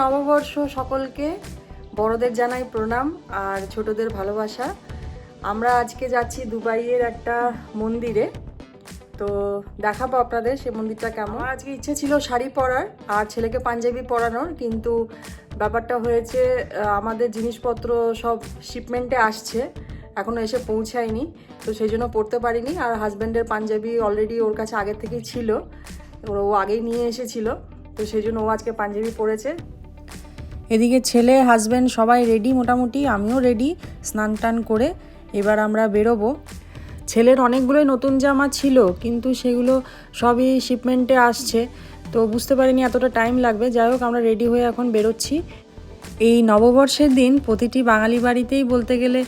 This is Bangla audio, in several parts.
নববর্ষ সকলকে। বড়দের জানাই প্রণাম আর ছোটদের ভালোবাসা। আমরা আজকে যাচ্ছি দুবাইয়ের একটা মন্দিরে। তো দেখাবো আপনাদের সে মন্দিরটা কেমন। আজকে ইচ্ছে ছিল শাড়ি পরার, আর ছেলেকে পাঞ্জাবি পরানোর, কিন্তু ব্যাপারটা হয়েছে আমাদের জিনিসপত্র সব শিপমেন্টে আসছে এখনও এসে পৌঁছায়নি, তো সেই জন্য পরতে পারিনি। আর হাজব্যান্ডের পাঞ্জাবি অলরেডি ওর কাছে আগে থেকেই ছিল ও আগেই নিয়ে এসেছিল। তো সেই জন্য ও আজকে পাঞ্জাবি পরেছে। এদিকে ছেলে হাজব্যান্ড সবাই রেডি মোটামুটি, আমিও রেডি স্নান টান করে এবার আমরা বেরোবো। ছেলের অনেকগুলোই নতুন জামা ছিল, কিন্তু সেগুলো সবই শিপমেন্টে আসছে। তো বুঝতে পারিনি এতটা টাইম লাগবে। যাই হোক, আমরা রেডি হয়ে এখন বেরোচ্ছি। এই নববর্ষের দিন প্রতিটি বাঙালি বাড়িতেই বলতে গেলে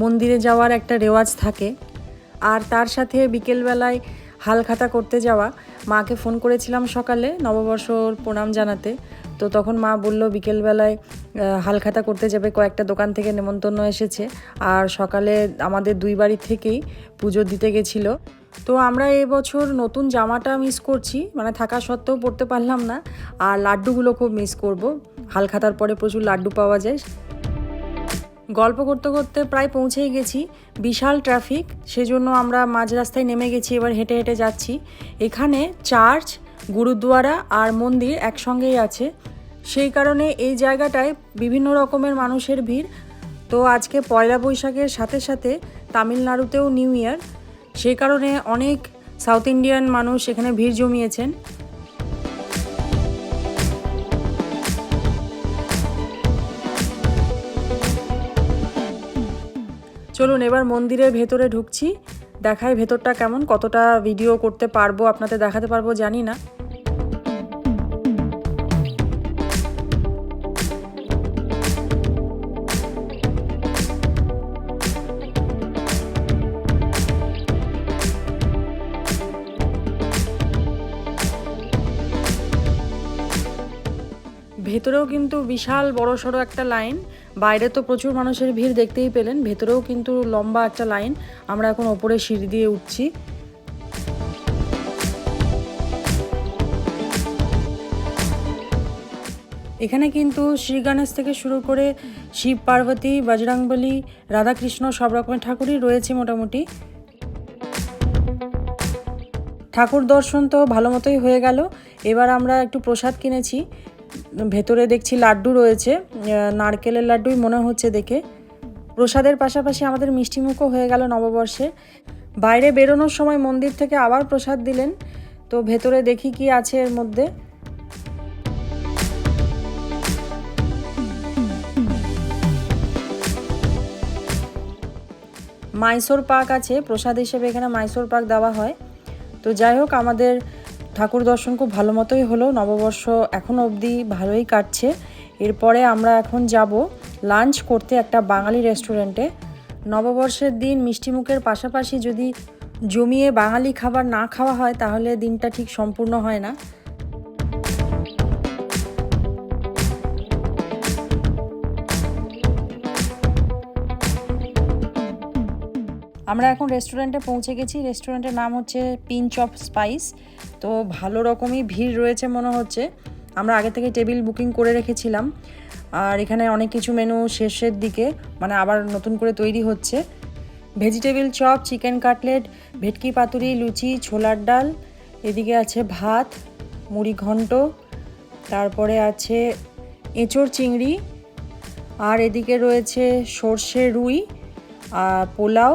মন্দিরে যাওয়ার একটা রেওয়াজ থাকে। আর তার সাথে বিকেলবেলায় হালখাতা করতে যাওয়া, মাকে ফোন করেছিলাম সকালে নববর্ষর প্রণাম জানাতে। তো তখন মা বলল, বিকেলবেলায় হালখাতা করতে যাবে, কয়েকটা দোকান থেকে নেমন্তন্ন এসেছে। আর সকালে আমাদের দুই বাড়ি থেকেই পুজো দিতে গেছিল। তো আমরা এবছর নতুন জামাটা মিস করছি মানে থাকা সত্ত্বেও পরতে পারলাম না। আর লাড্ডুগুলো খুব মিস করব। হালখাতার পরে প্রচুর লাড্ডু পাওয়া যায়। গল্প করতে করতে প্রায় পৌঁছেই গেছি। বিশাল ট্রাফিক, সেজন্য আমরা মাঝ রাস্তায় নেমে গেছি, এবার হেঁটে হেঁটে যাচ্ছি। এখানে চার্চ, গুরুদুয়ারা আর মন্দির একসঙ্গেই আছে। সেই কারণে এই জায়গাটায় বিভিন্ন রকমের মানুষের ভিড়। তো আজকে পয়লা বৈশাখের সাথে সাথে তামিলনাড়ুতেও নিউ ইয়ার। সেই কারণে অনেক সাউথ ইন্ডিয়ান মানুষ এখানে ভিড় জমিয়েছেন। চলুন এবার মন্দিরের ভেতরে ঢুকছি। দেখাই ভেতরটা কেমন, কতটা ভিডিও করতে পারব, আপনাদের দেখাতে পারব, জানি না। ভেতরেও কিন্তু বিশাল বড় সড়ো একটা লাইন। বাইরে তো প্রচুর মানুষের ভিড় দেখতেই পেলেন, ভেতরেও কিন্তু লম্বা একটা লাইন। আমরা এখন ওপরে সিঁড়ি দিয়ে উঠছি। এখানে কিন্তু শ্রী গণেশ থেকে শুরু করে শিব পার্বতী, বজরংবলী, রাধাকৃষ্ণ সব রকমের ঠাকুরই রয়েছে মোটামুটি। ঠাকুর দর্শন তো ভালো মতোই হয়ে গেল। এবার আমরা একটু প্রসাদ কিনেছি। ভেতরে দেখছি লাড্ডু রয়েছে নারকেলের লাড্ডুই মনে হচ্ছে দেখে। প্রসাদের পাশাপাশি আমাদের মিষ্টিমুখও হয়ে গেল নববর্ষে। বাইরে বেরোনোর সময় মন্দির থেকে আবার প্রসাদ দিলেন, তো ভেতরে দেখি কি আছে এর মধ্যে। মাইসোর পাক আছে, প্রসাদ হিসেবে এখানে মাইসোর পাক দেওয়া হয়। তো যাই হোক, আমাদের ঠাকুর দর্শন খুব ভালো মতোই হলো। নববর্ষ এখন অবধি ভালোই কাটছে। এরপরে আমরা এখন যাব লাঞ্চ করতে একটা বাঙালি রেস্টুরেন্টে। নববর্ষের দিন মিষ্টিমুখের পাশাপাশি যদি জমিয়ে বাঙালি খাবার না খাওয়া হয়, তাহলে দিনটা ঠিক সম্পূর্ণ হয় না। আমরা এখন রেস্টুরেন্টে পৌঁছে গেছি। রেস্টুরেন্টের নাম হচ্ছে পিঞ্চ অফ স্পাইস তো ভালো রকমই ভিড় রয়েছে মনে হচ্ছে। আমরা আগে থেকে টেবিল বুকিং করে রেখেছিলাম। আর এখানে অনেক কিছু মেনু শেষের দিকে মানে আবার নতুন করে তৈরি হচ্ছে। ভেজিটেবিল চপ চিকেন কাটলেট ভেটকি পাতুরি, লুচি, ছোলার ডাল। এদিকে আছে ভাত, মুড়ি ঘন্ট। তারপরে আছে এঁচোড় চিংড়ি। আর এদিকে রয়েছে সর্ষে রুই আর পোলাও।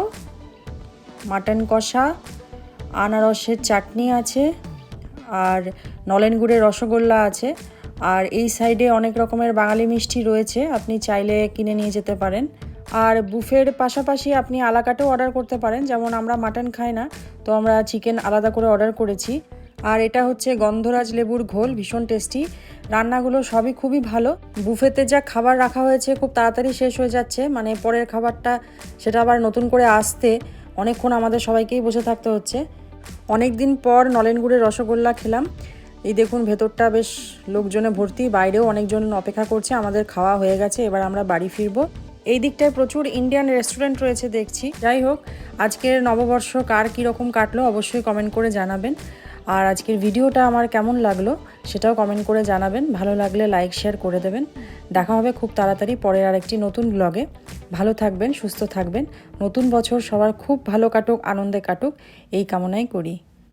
মাটন কষা, আনারসের চাটনি আছে আর নলেন গুড়ের রসগোল্লা আছে। আর এই সাইডে অনেক রকমের বাঙালি মিষ্টি রয়েছে, আপনি চাইলে কিনে নিয়ে যেতে পারেন। আর বুফের পাশাপাশি আপনি আলাকাটেও অর্ডার করতে পারেন, যেমন আমরা মাটন খাই না, তো আমরা চিকেন আলাদা করে অর্ডার করেছি। আর এটা হচ্ছে গন্ধরাজ লেবুর ঘোল, ভীষণ টেস্টি। রান্নাগুলো সবই খুবই ভালো। বুফেতে যা খাবার রাখা হয়েছে খুব তাড়াতাড়ি শেষ হয়ে যাচ্ছে মানে পরের খাবারটা সেটা আবার নতুন করে আসতে অনেকক্ষণ আমাদের সবাইকেই বসে থাকতে হচ্ছে। অনেক দিন পর নলেন গুড়ের রসগোল্লা খেলাম। এই দেখুন, ভেতরটা বেশ লোকজনে ভর্তি, বাইরেও অনেকজন অপেক্ষা করছে, আমাদের খাওয়া হয়ে গেছে, এবার আমরা বাড়ি ফিরবো। এই দিকটায় প্রচুর ইন্ডিয়ান রেস্টুরেন্ট রয়েছে দেখছি। যাই হোক, আজকের নববর্ষ কার কীরকম কাটলো অবশ্যই কমেন্ট করে জানাবেন। আর আজকের ভিডিওটা আমার কেমন লাগল সেটাও কমেন্ট করে জানাবেন। ভালো লাগলে লাইক শেয়ার করে দেবেন। দেখা হবে খুব তাড়াতাড়ি পরের আরেকটি নতুন ব্লগে ভালো থাকবেন, সুস্থ থাকবেন। নতুন বছর সবার খুব ভালো কাটুক, আনন্দে কাটুক। এই কামনাই করি।